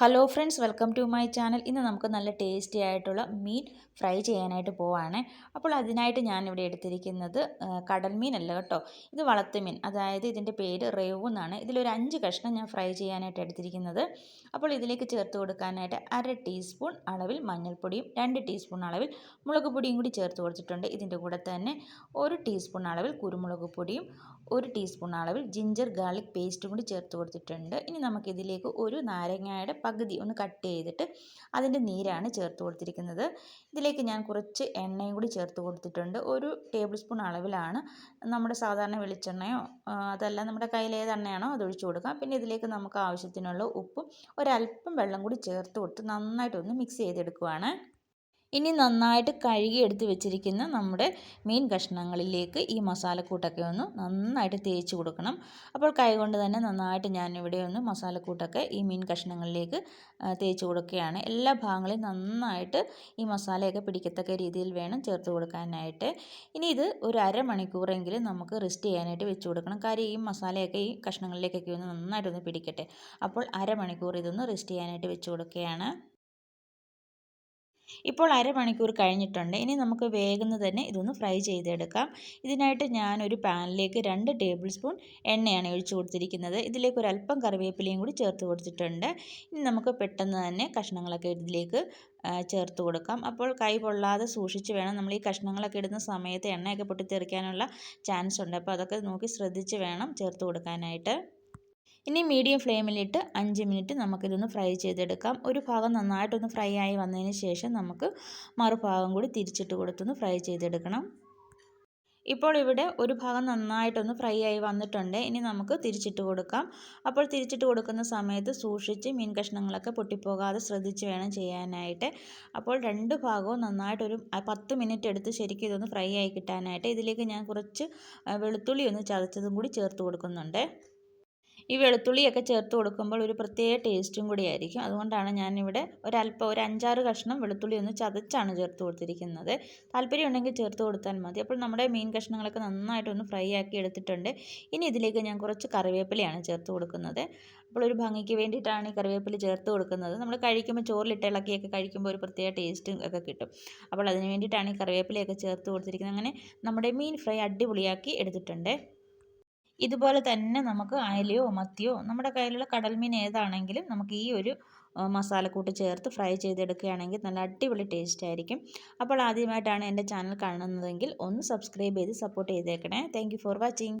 Hello friends welcome to my channel ഇന്ന് നമുക്ക് നല്ല ടേസ്റ്റി ആയിട്ടുള്ള മീൻ ഫ്രൈ ചെയ്യാനായിട്ട് പോവാണ്. അപ്പോൾ അതിനായിട്ട് ഞാൻ ഇവിടെ എടുത്തിരിക്കുന്നത് കടൽ മീനല്ല കേട്ടോ. ഇത് വളർത്തുമീൻ അതായത് ഇതിന്റെ പേര് റേവു എന്നാണ്. ഇതിലൊരു അഞ്ച് കഷ്ണം ഞാൻ ഫ്രൈ ചെയ്യാനായിട്ട് എടുത്തിരിക്കുന്നത്. അപ്പോൾ ഇതിലേക്ക് ചേർത്ത് കൊടുക്കാനായിട്ട് അര ടീസ്പൂൺ അളവിൽ മഞ്ഞൾപ്പൊടിയും രണ്ട് ടീസ്പൂൺ അളവിൽ മുളക് പൊടിയും കൂടി ചേർത്ത് കൊടുത്തിട്ടുണ്ട്. ഇതിന്റെ കൂടെ തന്നെ ഒരു ടീസ്പൂൺ അളവിൽ കുരുമുളക് പൊടിയും ഒരു ടീസ്പൂൺ അളവിൽ ജിഞ്ചർ ഗാർലിക് പേസ്റ്റും കൂടി ചേർത്ത് കൊടുത്തിട്ടുണ്ട്. ഇനി നമുക്കിതിലേക്ക് ഒരു നാരങ്ങയുടെ പകുതി ഒന്ന് കട്ട് ചെയ്തിട്ട് അതിന്റെ നീരാണ് ചേർത്ത് കൊടുത്തിരിക്കുന്നത്. ഇതിലേക്ക് ഞാൻ കുറച്ച് എണ്ണയും കൂടി ചേർത്ത് കൊടുത്തിട്ടുണ്ട്. ഒരു ടേബിൾ സ്പൂൺ അളവിലാണ് നമ്മുടെ സാധാരണ വെളിച്ചെണ്ണയോ അതല്ല നമ്മുടെ കയ്യിൽ ഏത് എണ്ണയാണോ അത് ഒഴിച്ചു കൊടുക്കാം പിന്നെ ഇതിലേക്ക് നമുക്ക് ആവശ്യത്തിനുള്ള ഉപ്പും ഒരല്പം വെള്ളം കൂടി ചേർത്ത് കൊടുത്ത് നന്നായിട്ടൊന്ന് മിക്സ് ചെയ്തെടുക്കുവാണ്. ഇനി നന്നായിട്ട് കഴുകി എടുത്ത് വെച്ചിരിക്കുന്ന നമ്മുടെ മീൻ കഷ്ണങ്ങളിലേക്ക് ഈ മസാലക്കൂട്ടൊക്കെ ഒന്ന് നന്നായിട്ട് തേച്ച് കൊടുക്കണം. അപ്പോൾ കൈകൊണ്ട് തന്നെ നന്നായിട്ട് ഞാനിവിടെ ഒന്ന് മസാലക്കൂട്ടൊക്കെ ഈ മീൻ കഷ്ണങ്ങളിലേക്ക് തേച്ച് കൊടുക്കുകയാണ്. എല്ലാ ഭാഗങ്ങളെയും നന്നായിട്ട് ഈ മസാലയൊക്കെ പിടിക്കത്തക്ക രീതിയിൽ വേണം ചേർത്ത് കൊടുക്കാനായിട്ട്. ഇനി ഇത് ഒരു അരമണിക്കൂറെങ്കിലും നമുക്ക് റെസ്റ്റ് ചെയ്യാനായിട്ട് വെച്ച് കൊടുക്കണം. കാര്യം ഈ മസാലയൊക്കെ ഈ കഷ്ണങ്ങളിലേക്കൊക്കെ ഒന്ന് നന്നായിട്ടൊന്ന് പിടിക്കട്ടെ. അപ്പോൾ അരമണിക്കൂർ ഇതൊന്ന് റെസ്റ്റ് ചെയ്യാനായിട്ട് വെച്ച് കൊടുക്കുകയാണ്. ഇപ്പോൾ അരമണിക്കൂർ കഴിഞ്ഞിട്ടുണ്ട്. ഇനി നമുക്ക് വേഗം തന്നെ ഇതൊന്ന് ഫ്രൈ ചെയ്തെടുക്കാം. ഇതിനായിട്ട് ഞാനൊരു പാനിലേക്ക് രണ്ട് ടേബിൾ സ്പൂൺ എണ്ണയാണ് ഒഴിച്ചു കൊടുത്തിരിക്കുന്നത്. ഇതിലേക്ക് ഒരു അല്പം കറിവേപ്പിലയും കൂടി ചേർത്ത് കൊടുത്തിട്ടുണ്ട്. ഇനി നമുക്ക് പെട്ടെന്ന് തന്നെ കഷ്ണങ്ങളൊക്കെ ഇതിലേക്ക് ചേർത്ത് കൊടുക്കാം. അപ്പോൾ കൈ പൊള്ളാതെ സൂക്ഷിച്ച് വേണം. നമ്മൾ ഈ കഷ്ണങ്ങളൊക്കെ ഇടുന്ന സമയത്ത് എണ്ണയൊക്കെ പൊട്ടിത്തെറിക്കാനുള്ള ചാൻസ് ഉണ്ട് അപ്പോൾ അതൊക്കെ നോക്കി ശ്രദ്ധിച്ച് വേണം ചേർത്ത് കൊടുക്കാനായിട്ട്. ഇനി മീഡിയം ഫ്ലെയിമിലിട്ട് അഞ്ച് മിനിറ്റ് നമുക്കിതൊന്ന് ഫ്രൈ ചെയ്തെടുക്കാം. ഒരു ഭാഗം നന്നായിട്ടൊന്ന് ഫ്രൈ ആയി വന്നതിന് ശേഷം നമുക്ക് മറുഭാഗം കൂടി തിരിച്ചിട്ട് കൊടുത്തൊന്ന് ഫ്രൈ ചെയ്തെടുക്കണം. ഇപ്പോൾ ഇവിടെ ഒരു ഭാഗം നന്നായിട്ടൊന്ന് ഫ്രൈ ആയി വന്നിട്ടുണ്ട്. ഇനി നമുക്ക് തിരിച്ചിട്ട് കൊടുക്കാം. അപ്പോൾ തിരിച്ചിട്ട് കൊടുക്കുന്ന സമയത്ത് സൂക്ഷിച്ച് മീൻ കഷ്ണങ്ങളൊക്കെ പൊട്ടിപ്പോകാതെ ശ്രദ്ധിച്ച് വേണം ചെയ്യാനായിട്ട്. അപ്പോൾ രണ്ട് ഭാഗവും നന്നായിട്ടൊരു പത്ത് മിനിറ്റ് എടുത്ത് ശരിക്കും ഇതൊന്ന് ഫ്രൈ ആയി കിട്ടാനായിട്ട് ഇതിലേക്ക് ഞാൻ കുറച്ച് വെളുത്തുള്ളി ഒന്ന് ചതച്ചതും കൂടി ചേർത്ത് കൊടുക്കുന്നുണ്ട്. ഈ വെളുത്തുള്ളിയൊക്കെ ചേർത്ത് കൊടുക്കുമ്പോൾ ഒരു പ്രത്യേക ടേസ്റ്റും കൂടി ആയിരിക്കും. അതുകൊണ്ടാണ് ഞാനിവിടെ ഒരല്പം ഒരു അഞ്ചാറ് കഷ്ണം വെളുത്തുള്ളി ഒന്ന് ചതച്ചാണ് ചേർത്ത് കൊടുത്തിരിക്കുന്നത്. താല്പര്യം ഉണ്ടെങ്കിൽ ചേർത്ത് കൊടുത്താൽ മതി. അപ്പോൾ നമ്മുടെ മീൻ കഷ്ണങ്ങളൊക്കെ നന്നായിട്ടൊന്ന് ഫ്രൈ ആക്കി എടുത്തിട്ടുണ്ട്. ഇനി ഇതിലേക്ക് ഞാൻ കുറച്ച് കറിവേപ്പിലയാണ് ചേർത്ത് കൊടുക്കുന്നത്. അപ്പോൾ ഒരു ഭംഗിക്ക് വേണ്ടിയിട്ടാണ് ഈ കറിവേപ്പില ചേർത്ത് കൊടുക്കുന്നത്. നമ്മൾ കഴിക്കുമ്പോൾ ചോറിലിട്ട് ഇളക്കിയൊക്കെ കഴിക്കുമ്പോൾ ഒരു പ്രത്യേക ടേസ്റ്റും ഒക്കെ കിട്ടും. അപ്പോൾ അതിന് വേണ്ടിയിട്ടാണ് ഈ കറിവേപ്പിലയൊക്കെ ചേർത്ത് കൊടുത്തിരിക്കുന്നത്. അങ്ങനെ നമ്മുടെ മീൻ ഫ്രൈ അടിപൊളിയാക്കി എടുത്തിട്ടുണ്ട്. ഇതുപോലെ തന്നെ നമുക്ക് അയലയോ മത്തിയോ നമ്മുടെ കയ്യിലുള്ള കടൽ മീൻ ഏതാണെങ്കിലും നമുക്ക് ഈ ഒരു മസാലക്കൂട്ട് ചേർത്ത് ഫ്രൈ ചെയ്തെടുക്കുകയാണെങ്കിൽ നല്ല അടിപൊളി ടേസ്റ്റ് ആയിരിക്കും. അപ്പോൾ ആദ്യമായിട്ടാണ് എന്റെ ചാനൽ കാണുന്നതെങ്കിൽ ഒന്ന് സബ്സ്ക്രൈബ് ചെയ്ത് സപ്പോർട്ട് ചെയ്തേക്കണേ. Thank for watching